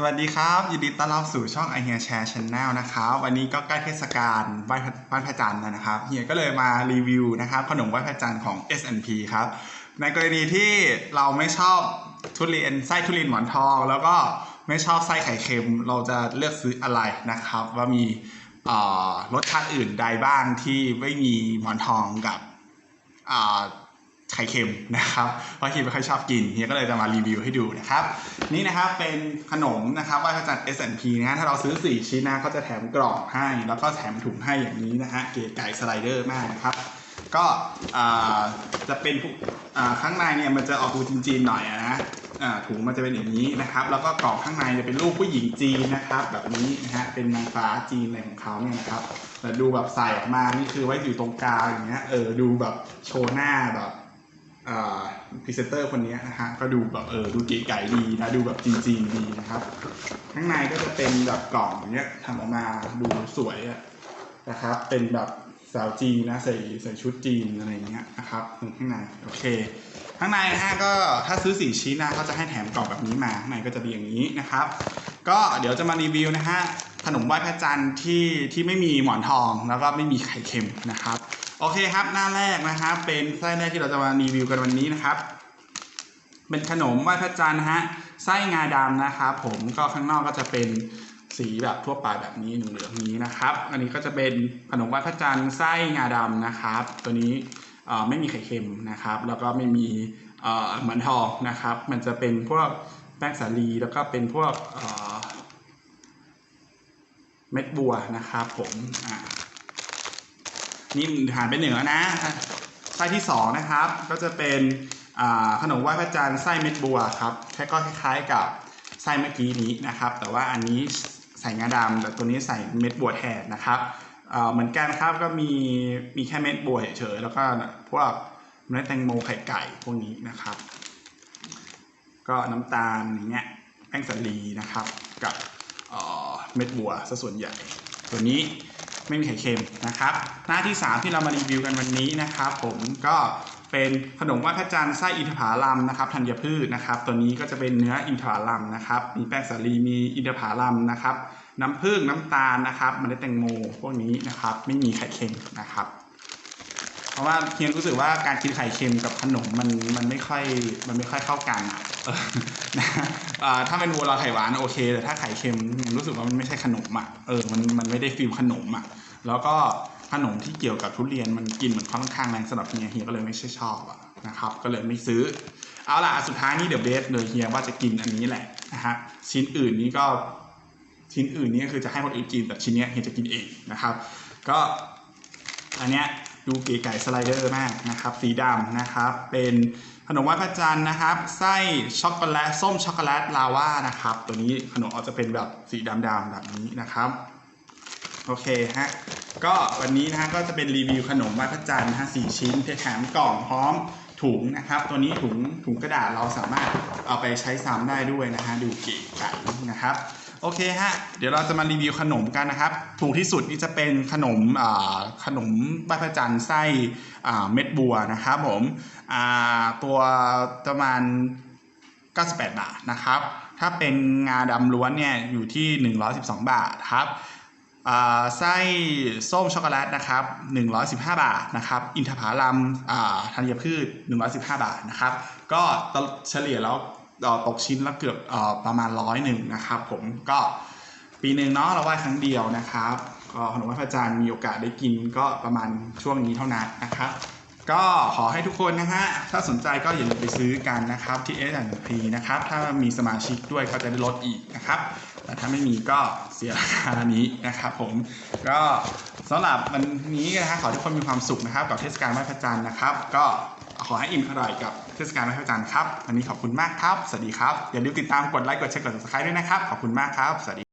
สวัสดีครับยินดีต้อนรับสู่ช่อง i h e r Share Channel นะครับวันนี้ก็ใกล้เทศกาลไหว้พระไหว้พระจันทร์แล้วนะครับเฮียก็เลยมารีวิวนะครับขนมไหว้พระจันทร์ของ S&P ครับในกรณีที่เราไม่ชอบทุเรียนไส้ทุเรียนหมอนทอง แล้วก็ไม่ชอบไส้ไข่เค็ม เราจะเลือกซื้ออะไรนะครับ ว่ามีรสชาติอื่นใดบ้างที่ไม่มีหมอนทองกับ ไข่เค็มนะครับเพราะเฮียไม่ค่อยชอบกินเฮียก็เลยจะมารีวิวให้ดูนะครับ นี่นะครับเป็นขนมนะครับไหว้พระจันทร์ S&P นะฮะถ้าเราซื้อ 4 ชิ้นนะก็จะแถมกล่องให้ แล้วก็แถมถุงให้อย่างนี้นะฮะเก๋ไก่สไลเดอร์มากนะครับ ก็จะเป็นข้างในเนี่ยมันจะออกดูจีนๆหน่อยนะถุงมันจะเป็นอย่างนี้นะครับ แล้วก็กล่องข้างในจะเป็นรูปผู้หญิงจีนนะครับ แบบนี้นะฮะเป็นนางฟ้าจีนอะไรของเขาเนี่ยนะครับแต่ดูแบบใส่ออกมานี่คือไว้อยู่ตรงกลางอย่างเงี้ยเออดูแบบโชว์หน้าแบบ พรีเซนเตอร์คนนี้นะฮะก็ดูแบบเออดูเก๋ไก่ดีนะดูแบบจีนๆดีนะครับ ข้างในก็จะเป็นแบบกล่องอย่างเงี้ยทำออกมาดูสวยนะครับ เป็นแบบสาวจีนนะใส่ใส่ชุดจีนอะไรอย่างเงี้ยนะครับข้างในโอเค ข้างในนะฮะก็ถ้าซื้อสี่ชิ้นนะเขาจะให้แถมกล่องแบบนี้มาข้างในก็จะเป็นอย่างนี้นะครับ ก็เดี๋ยวจะมารีวิวนะฮะ ขนมไหว้พระจันทร์ที่ที่ไม่มีหมอนทองแล้วก็ไม่มีไข่เค็มนะครับ โอเคครับหน้าแรกนะครับ เป็นไส้แรกที่เราจะมารีวิวกันวันนี้นะครับ เป็นขนมไหว้พระจันทร์นะฮะไส้งาดำนะครับ ผมก็ข้างนอกก็จะเป็นสีแบบทั่วไปแบบนี้เหลืองๆนี้นะครับ อันนี้ก็จะเป็นขนมไหว้พระจันทร์ไส้งาดำนะครับ ตัวนี้ไม่มีไข่เค็มนะครับ แล้วก็ไม่มีเหมันทองนะครับ มันจะเป็นพวกแป้งสาลีแล้วก็เป็นพวก เม็ดบัวนะครับผมอ่านี่ผ่านไปหนึ่งแล้วนะไส้ที่สองนะครับ ก็จะเป็นขนมไหว้พระจันทร์ไส้เม็ดบัวครับแค่ก็คล้ายๆกับไส้เมื่อกี้นี้นะครับ แต่ว่าอันนี้ใส่งาดำแต่ตัวนี้ใส่เม็ดบัวแทนนะครับเหมือนกันครับก็มีมีแค่เม็ดบัวเฉยๆแล้วก็พวกเมล็ดแตงโมไข่ไก่พวกนี้นะครับ ก็น้ำตาลอย่างเงี้ยแป้งสาลีนะครับกับ เม็ดบัวซะส่วนใหญ่ ตัวนี้ไม่มีไข่เค็มนะครับ หน้าที่ 3 ที่เรามารีวิวกันวันนี้นะครับผมก็เป็นขนมไหว้พระจันทร์ไส้อินทผลัมนะครับธัญพืชนะครับ ตัวนี้ก็จะเป็นเนื้ออินทผลัมนะครับ มีแป้งสาลีมีอินทผลัมนะครับ น้ำผึ้งน้ำตาลนะครับเมล็ดแตงโมพวกนี้นะครับ ไม่มีไข่เค็มนะครับ เพราะว่าเฮียรู้สึกว่าการกินไข่เค็มกับขนมมันมันไม่ค่อยมันไม่ค่อยเข้ากันอะเออนะ ถ้าเป็นบัวลอยไข่หวานโอเคแต่ถ้าไข่เค็มรู้สึกว่ามันไม่ใช่ขนมอะเออมันมันไม่ได้ฟีลขนมอะแล้วก็ขนมที่เกี่ยวกับทุเรียนมันกินเหมือนค่อนข้างแรงสำหรับเฮียเฮียก็เลยไม่ใช่ชอบอะนะครับก็เลยไม่ซื้อ เอาล่ะสุดท้ายนี่เดี๋ยวเบสเลยเฮียว่าจะกินอันนี้แหละนะฮะชิ้นอื่นนี้ก็ชิ้นอื่นนี่ก็คือจะให้คนอื่นกินแต่ชิ้นนี้เฮียจะกินเองนะครับ ก็อันเนี้ยดูเก๋ไก่สไลเดอร์มากนะครับ สีดำนะครับเป็น ขนมไหว้พระจันทร์นะครับ ไส้ช็อกโกแลตส้มช็อกโกแลตลาวานะครับ ตัวนี้ขนมอาจจะเป็นแบบสีดำๆแบบนี้นะครับโอเคฮะก็วันนี้นะฮะก็จะเป็นรีวิวขนมไหว้พระจันทร์นะฮะสี่ชิ้นแถมกล่องพร้อมถุงนะครับ ตัวนี้ถุงถุงกระดาษเราสามารถเอาไปใช้ซ้ำได้ด้วยนะฮะดูเก๋ไก่นะครับ โอเคฮะ เดี๋ยวเราจะมารีวิวขนมกันนะครับ ถูกที่สุดนี่จะเป็นขนมขนมไหว้พระจันทร์ไส้เม็ดบัวนะครับผมตัวประมาณ 98 บาทนะครับ ถ้าเป็นงาดำล้วนเนี่ยอยู่ที่ 112 บาทครับไส้ส้มช็อกโกแลตนะครับ 115 บาทนะครับ อินทผลัมธัญพืช 115 บาทนะครับ ก็เฉลี่ยแล้ว ตกชิ้นละเกือบอประมาณร้อยหนึ่งนะครับผมก็ปีหนึ่งเนาะเราไหว้ครั้งเดียวนะครับ ก็ขนมไหว้พระจันทร์มีโอกาสได้กินก็ประมาณช่วงนี้เท่านั้นนะครับก็ขอให้ทุกคนนะฮะ ถ้าสนใจก็อย่าลืมไปซื้อกันนะครับที่ S&P นะครับ ถ้ามีสมาชิกด้วยก็จะได้ลดอีกนะครับ แต่ถ้าไม่มีก็เสียราคานี้นะครับผม ก็สำหรับวันนี้นะฮะขอทุกคนมีความสุขนะครับ กับเทศกาลไหว้พระจันทร์นะครับ ก็ ขอให้อิ่มอร่อยกับเทศกาลไหว้พระจันทร์ครับ วันนี้ขอบคุณมากครับ สวัสดีครับ อย่าลืมติดตามกดไลค์กดแชร์กด subscribe ด้วยนะครับ ขอบคุณมากครับ สวัสดี